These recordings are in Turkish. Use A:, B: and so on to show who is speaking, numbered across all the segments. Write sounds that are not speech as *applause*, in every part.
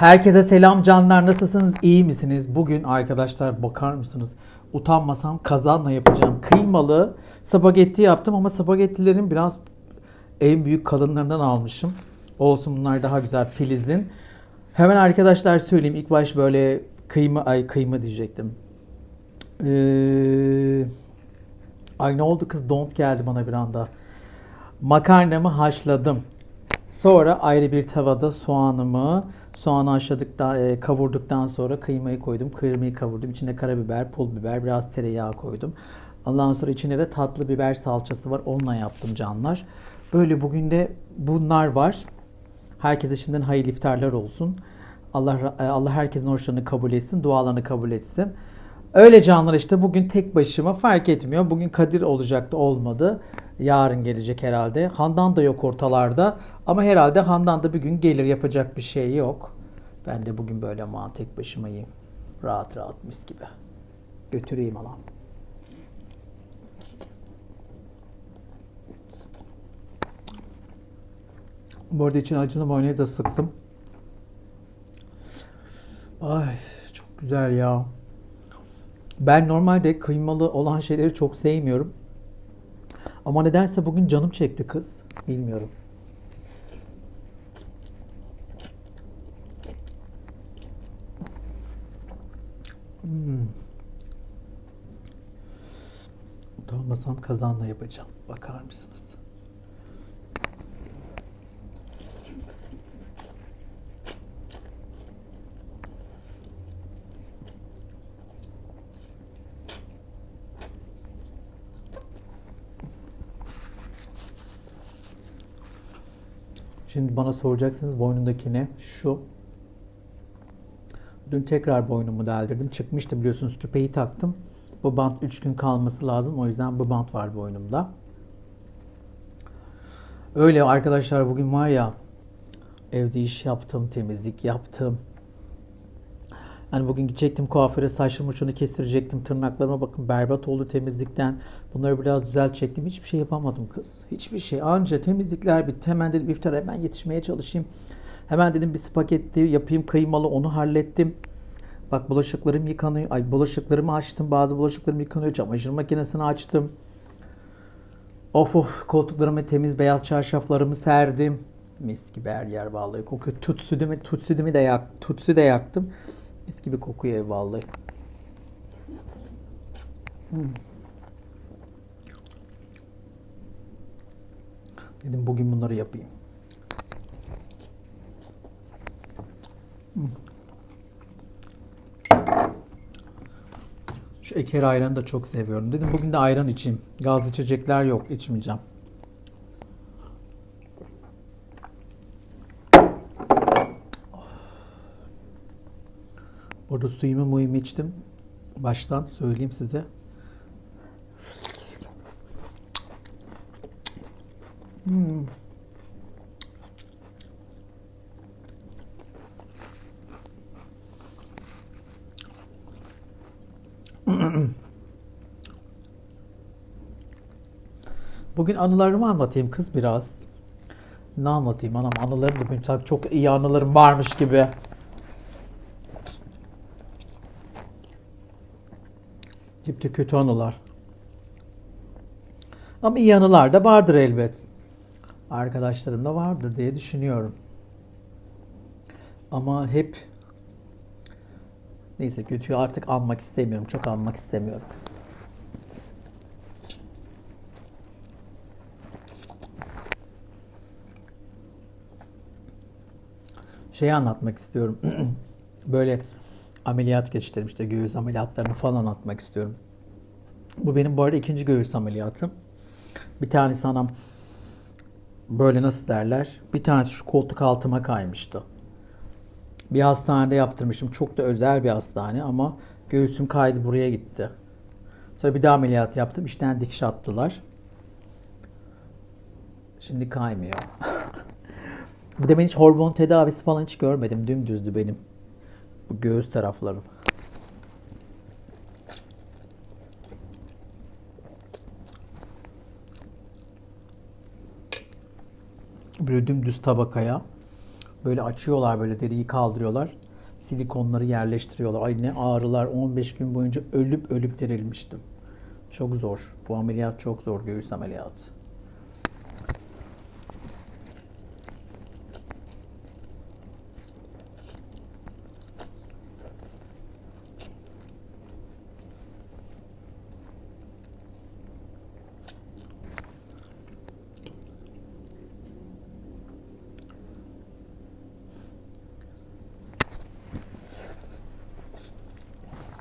A: Herkese selam canlar. Nasılsınız? İyi misiniz? Bugün arkadaşlar bakar mısınız? Utanmasam kazanla yapacağım. Kıymalı spagetti yaptım ama spagettilerin biraz en büyük kalınlarından almışım. Olsun bunlar daha güzel filizin. Hemen arkadaşlar söyleyeyim. İlk baş böyle kıyma ay kıyma diyecektim. Ee, ay ne oldu kız? Don't geldi bana bir anda. Makarnamı haşladım. Sonra ayrı bir tavada soğanımı, soğanı haşladıktan, e, kavurduktan sonra kıymayı koydum. Kıymayı kavurdum. İçine karabiber, pul biber, biraz tereyağı koydum. Ondan sonra içine de tatlı biber salçası var. Onunla yaptım canlar. Böyle bugün de bunlar var. Herkese şimdiden hayırlı iftarlar olsun. Allah e, Allah herkesin oruçlarını kabul etsin, dualarını kabul etsin. Öyle canlar işte bugün tek başıma fark etmiyor. Bugün Kadir olacaktı olmadı. Yarın gelecek herhalde. Handan da yok ortalarda. Ama herhalde Handan da bir gün gelir yapacak bir şey yok. Ben de bugün böyle aman tek başıma yiyeyim. Rahat rahat mis gibi. Götüreyim alan. Bu arada için acını mayonezle sıktım. Ay çok güzel ya. Ben normalde kıymalı olan şeyleri çok sevmiyorum. Ama nedense bugün canım çekti kız. Bilmiyorum. Hmm. Utanmasam kazanla yapacağım. Bakar mısınız? Şimdi bana soracaksınız boynundaki ne? Şu. Dün tekrar boynumu deldirdim. Çıkmıştı biliyorsunuz küpeyi taktım. Bu bant 3 gün kalması lazım. O yüzden bu bant var boynumda. Öyle arkadaşlar bugün var ya evde iş yaptım, temizlik yaptım. Hani bugün gidecektim kuaföre saçımı uçunu kestirecektim. Tırnaklarıma bakın berbat oldu temizlikten. Bunları biraz düzeltecektim. Hiçbir şey yapamadım kız. Hiçbir şey. Anca temizlikler bitti. Hemen dedim iftara hemen yetişmeye çalışayım. Hemen dedim bir spagetti yapayım kıymalı onu hallettim. Bak bulaşıklarım yıkanıyor. Ay bulaşıklarımı açtım. Bazı bulaşıklarım yıkanıyor. Çamaşır makinesini açtım. Of of koltuklarımı temiz beyaz çarşaflarımı serdim. Mis gibi her yer vallahi kokuyor. Tut sütümü de yak, tutsu da yaktım. Mis gibi kokuyor ev vallahi. Hmm. Dedim bugün bunları yapayım. Hmm. Şu eker ayranı da çok seviyorum. Dedim bugün de ayran içeyim. Gazlı içecekler yok. içmeyeceğim. Burada suyumu muyumu içtim. Baştan söyleyeyim size. Hmm. Bugün anılarımı anlatayım kız biraz. Ne anlatayım anam anılarım da benim çok iyi anılarım varmış gibi. De kötü anılar. Ama iyi anılar da vardır elbet. Arkadaşlarım da vardır diye düşünüyorum. Ama hep neyse kötüyü artık anmak istemiyorum. Çok anmak istemiyorum. Şeyi anlatmak istiyorum. *clears throat* Böyle ameliyat geçirdim işte göğüs ameliyatlarını falan anlatmak istiyorum. Bu benim bu arada ikinci göğüs ameliyatım. Bir tanesi anam böyle nasıl derler? Bir tanesi şu koltuk altıma kaymıştı. Bir hastanede yaptırmışım. Çok da özel bir hastane ama göğsüm kaydı buraya gitti. Sonra bir daha ameliyat yaptım. İşten dikiş attılar. Şimdi kaymıyor. *laughs* bir de ben hiç hormon tedavisi falan hiç görmedim. Dümdüzdü benim. Bu göğüs taraflarım. Böyle dümdüz tabakaya Böyle açıyorlar böyle deriyi kaldırıyorlar. Silikonları yerleştiriyorlar. Ay ne ağrılar 15 gün boyunca ölüp ölüp derilmiştim. Çok zor. Bu ameliyat çok zor göğüs ameliyatı.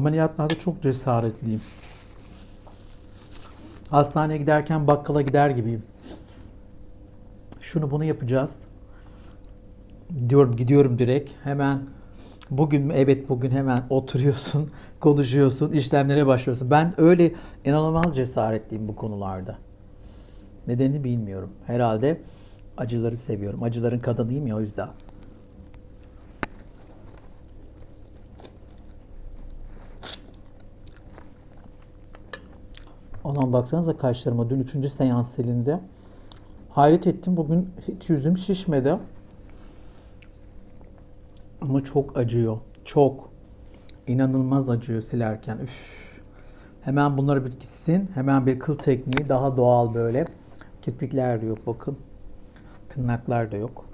A: Ameliyatlarda çok cesaretliyim. Hastaneye giderken bakkala gider gibiyim. Şunu bunu yapacağız. Diyorum gidiyorum direkt. Hemen bugün mü? Evet bugün hemen oturuyorsun, *laughs* konuşuyorsun, işlemlere başlıyorsun. Ben öyle inanılmaz cesaretliyim bu konularda. Nedenini bilmiyorum. Herhalde acıları seviyorum. Acıların kadınıyım ya o yüzden. Aman baksanıza kaşlarıma. Dün üçüncü seans silindi. Hayret ettim. Bugün hiç yüzüm şişmedi. Ama çok acıyor. Çok. İnanılmaz acıyor silerken. Üf. Hemen bunları bir gitsin. Hemen bir kıl tekniği. Daha doğal böyle. Kirpikler de yok bakın. Tırnaklar da yok.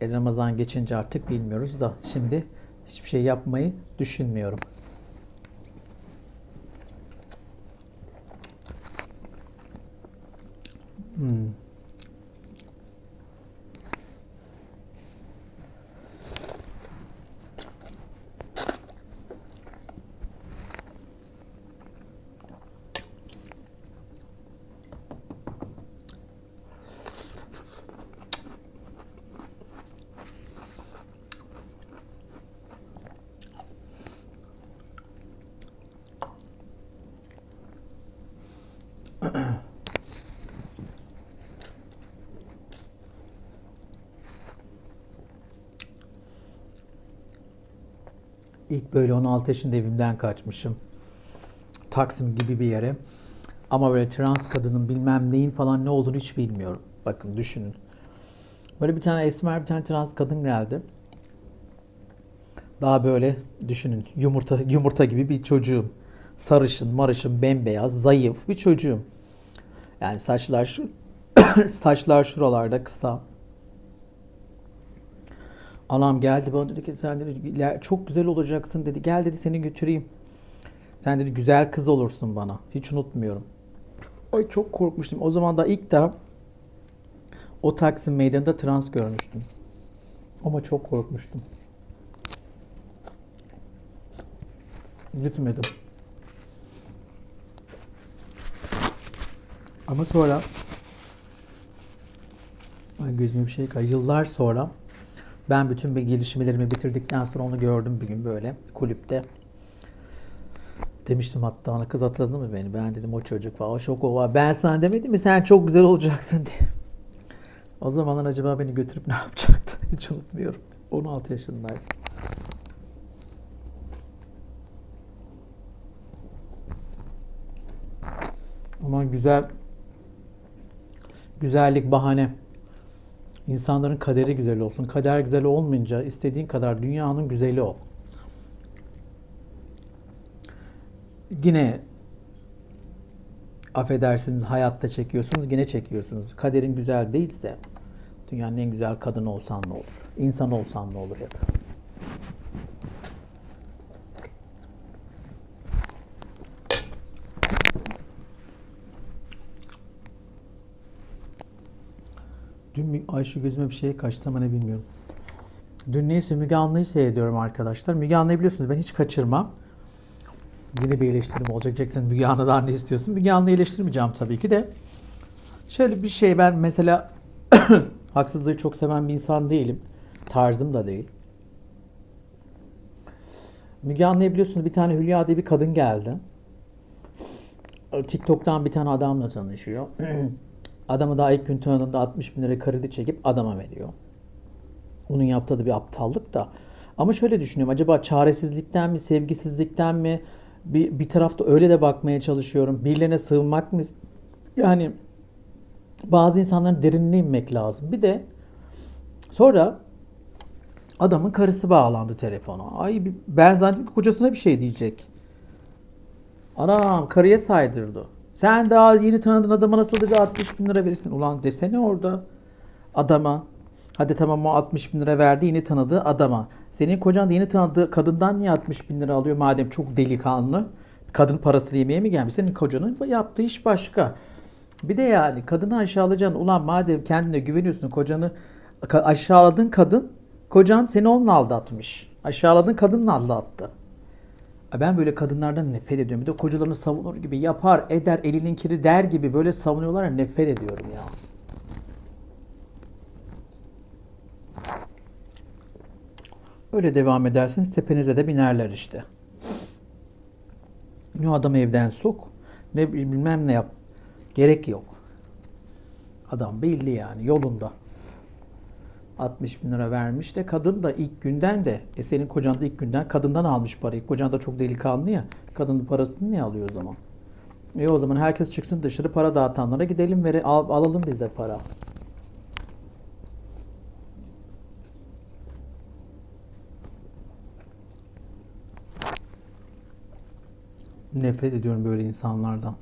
A: E, Ramazan geçince artık bilmiyoruz da. Şimdi hiçbir şey yapmayı düşünmüyorum. Hmm. İlk böyle 16 yaşında evimden kaçmışım. Taksim gibi bir yere. Ama böyle trans kadının bilmem neyin falan ne olduğunu hiç bilmiyorum. Bakın düşünün. Böyle bir tane esmer bir tane trans kadın geldi. Daha böyle düşünün yumurta yumurta gibi bir çocuğum. Sarışın, marışın, bembeyaz, zayıf bir çocuğum. Yani saçlar *coughs* saçlar şuralarda kısa. Anam geldi bana dedi ki sen dedi "iler- çok güzel olacaksın dedi. Gel dedi seni götüreyim. Sen dedi güzel kız olursun bana. Hiç unutmuyorum. Ay çok korkmuştum. O zaman da ilk de o Taksim meydanında trans görmüştüm. Ama çok korkmuştum. Gitmedim. Ama sonra Ay gözüme bir şey kay. Yıllar sonra ben bütün bir gelişmelerimi bitirdikten sonra onu gördüm bir gün böyle kulüpte. Demiştim hatta ona kız hatırladı mı beni? Ben dedim o çocuk falan. O şok o var. Ben sana demedim mi sen çok güzel olacaksın diye. O zamanlar acaba beni götürüp ne yapacaktı? *laughs* Hiç unutmuyorum. 16 yaşındaydım. Ama güzel güzellik bahane. İnsanların kaderi güzel olsun. Kader güzel olmayınca istediğin kadar dünyanın güzeli ol. Yine affedersiniz hayatta çekiyorsunuz, yine çekiyorsunuz. Kaderin güzel değilse dünyanın en güzel kadını olsan ne olur? İnsan olsan ne olur ya Dün bir- ay şu gözüme bir şey kaçtı ama ne bilmiyorum. Dün neyse Müge Anlı'yı seyrediyorum arkadaşlar. Müge Anlı'yı biliyorsunuz ben hiç kaçırmam. Yine bir eleştirim olacak. Jackson Müge Anlı'dan ne istiyorsun? Müge Anlı'yı eleştirmeyeceğim tabii ki de. Şöyle bir şey ben mesela *coughs* haksızlığı çok seven bir insan değilim. Tarzım da değil. Müge Anlı'ya biliyorsunuz bir tane Hülya diye bir kadın geldi. TikTok'tan bir tane adamla tanışıyor. Adamı daha ilk gün tanıdığında 60 bin lira kredi çekip adama veriyor. Onun yaptığı da bir aptallık da. Ama şöyle düşünüyorum. Acaba çaresizlikten mi, sevgisizlikten mi? Bir, bir tarafta öyle de bakmaya çalışıyorum. Birilerine sığınmak mı? Yani bazı insanların derinine inmek lazım. Bir de sonra Adamın karısı bağlandı telefona. Ay ben zannettim ki kocasına bir şey diyecek. Anam karıya saydırdı. Sen daha yeni tanıdığın adama nasıl dedi 60 bin lira verirsin. Ulan desene orada adama. Hadi tamam o 60 bin lira verdi yeni tanıdığı adama. Senin kocan da yeni tanıdığı kadından niye 60 bin lira alıyor madem çok delikanlı. Kadın parasını yemeye mi gelmiş? Senin kocanın yaptığı iş başka. Bir de yani kadını aşağılayacaksın. Ulan madem kendine güveniyorsun kocanı aşağıladın kadın kocan seni onunla aldatmış. Aşağıladın kadınla aldattı. Ben böyle kadınlardan nefret ediyorum. Bir de kocalarını savunur gibi yapar, eder, elinin kiri der gibi böyle savunuyorlar ya nefret ediyorum ya. Öyle devam edersiniz tepenize de binerler işte. Ne adamı evden sok, ne bilmem ne yap. Gerek yok. Adam belli yani yolunda. 60 bin lira vermiş de kadın da ilk günden de e senin kocan da ilk günden kadından almış parayı. Kocan da çok delikanlı ya. Kadının parasını niye alıyor o zaman? E o zaman herkes çıksın dışarı para dağıtanlara gidelim ve al, alalım biz de para. Nefret ediyorum böyle insanlardan.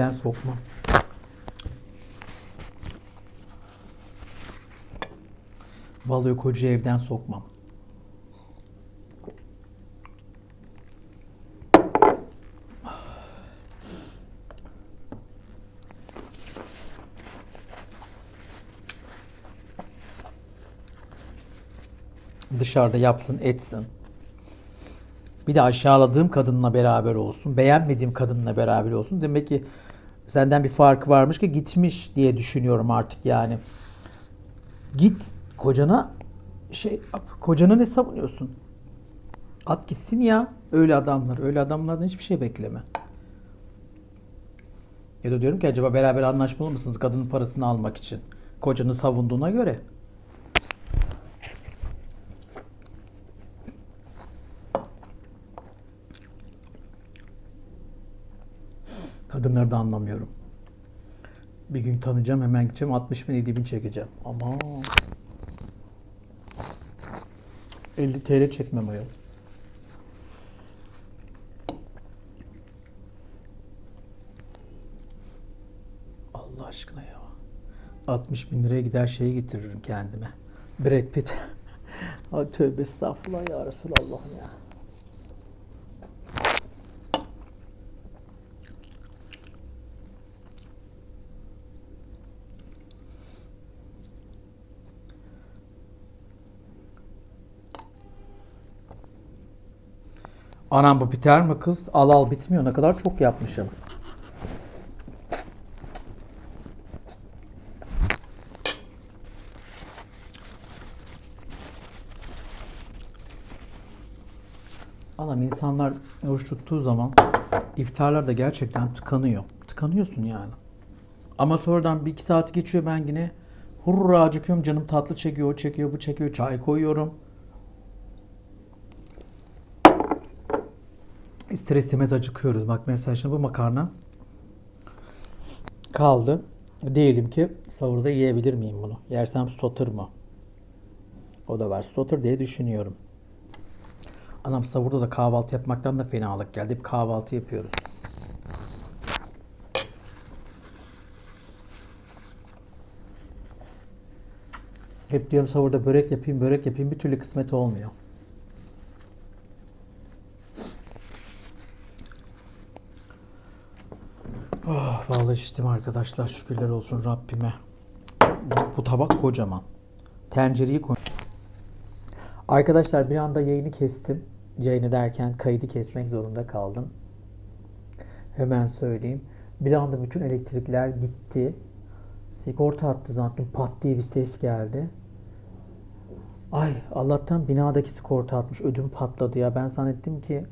A: Koca evden sokma. Vallahi koca evden sokmam. Dışarıda yapsın, etsin. Bir de aşağıladığım kadınla beraber olsun, beğenmediğim kadınla beraber olsun. Demek ki senden bir farkı varmış ki gitmiş diye düşünüyorum artık yani. Git kocana şey kocana ne savunuyorsun? At gitsin ya öyle adamlar. Öyle adamlardan hiçbir şey bekleme. Ya da diyorum ki acaba beraber anlaşmalı mısınız kadının parasını almak için? Kocanı savunduğuna göre. Kadınları da anlamıyorum. Bir gün tanıyacağım hemen gideceğim 60 bin 50 bin çekeceğim. Ama 50 TL çekmem ayol. Allah aşkına ya. 60 bin liraya gider şeyi getiririm kendime. Brad Pitt. *laughs* Ay tövbe estağfurullah ya Resulallah ya. Anam bu biter mi kız? Al al bitmiyor. Ne kadar çok yapmışım. Anam insanlar oruç tuttuğu zaman iftarlarda gerçekten tıkanıyor. Tıkanıyorsun yani. Ama sonradan bir iki saat geçiyor ben yine hurra acıkıyorum canım tatlı çekiyor, o çekiyor, bu çekiyor, çay koyuyorum. İster istemez acıkıyoruz. Bak mesela şimdi bu makarna kaldı. Diyelim ki sahurda yiyebilir miyim bunu? Yersem stotur mu? O da var. Stotur diye düşünüyorum. Anam sahurda da kahvaltı yapmaktan da fenalık geldi. Hep kahvaltı yapıyoruz. Hep diyorum sahurda börek yapayım, börek yapayım. Bir türlü kısmet olmuyor. Vallahi içtim arkadaşlar. Şükürler olsun Rabbime. Bu, bu tabak kocaman. Tencereyi koy. Arkadaşlar bir anda yayını kestim. Yayını derken kaydı kesmek zorunda kaldım. Hemen söyleyeyim. Bir anda bütün elektrikler gitti. Sigorta attı zaten pat diye bir ses geldi. Ay Allah'tan binadaki sigorta atmış. Ödüm patladı ya. Ben zannettim ki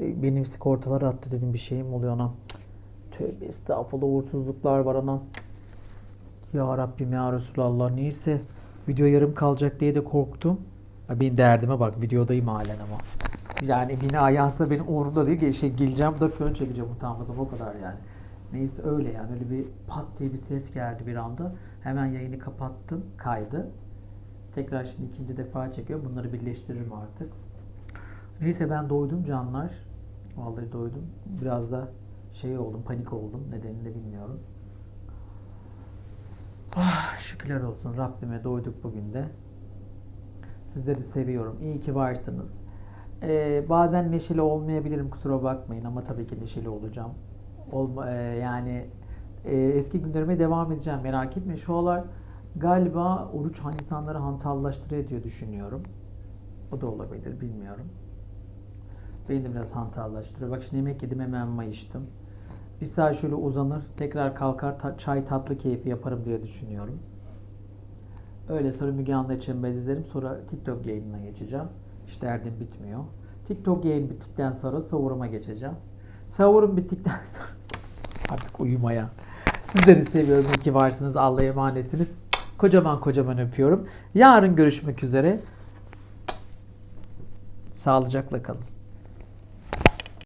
A: e, benim sigortalar attı dedim bir şeyim oluyor anam. Cık, Tövbe estağfurullah uğursuzluklar var anam. Ya Rabbim ya Resulallah neyse video yarım kalacak diye de korktum. Benim derdime bak videodayım halen ama. Yani bina yansa benim umurumda değil. Şey, geleceğim da fön çekeceğim utanmazım o kadar yani. Neyse öyle yani. Öyle bir pat diye bir ses geldi bir anda. Hemen yayını kapattım. Kaydı. Tekrar şimdi ikinci defa çekiyor. Bunları birleştiririm artık. Neyse ben doydum canlar. Vallahi doydum. Biraz da şey oldum, panik oldum. Nedenini de bilmiyorum. Ah, şükürler olsun Rabbime doyduk bugün de. Sizleri seviyorum. İyi ki varsınız. Ee, bazen neşeli olmayabilirim kusura bakmayın ama tabii ki neşeli olacağım. Olma, e, yani e, eski günlerime devam edeceğim merak etmeyin. Şu aralar galiba oruç insanları hantallaştırıyor diye düşünüyorum. O da olabilir bilmiyorum. Beni biraz hantallaştırıyor. Bak şimdi yemek yedim hemen mayıştım. Bir saat şöyle uzanır tekrar kalkar ta- çay tatlı keyfi yaparım diye düşünüyorum. Öyle sonra Müge Anlı için bez izlerim. Sonra TikTok yayınına geçeceğim. Hiç derdim bitmiyor. TikTok yayın bittikten sonra savuruma geçeceğim. Savurum bittikten *laughs* sonra artık uyumaya. Sizleri seviyorum. Ki varsınız. Allah'a emanetsiniz. Kocaman kocaman öpüyorum. Yarın görüşmek üzere. Sağlıcakla kalın.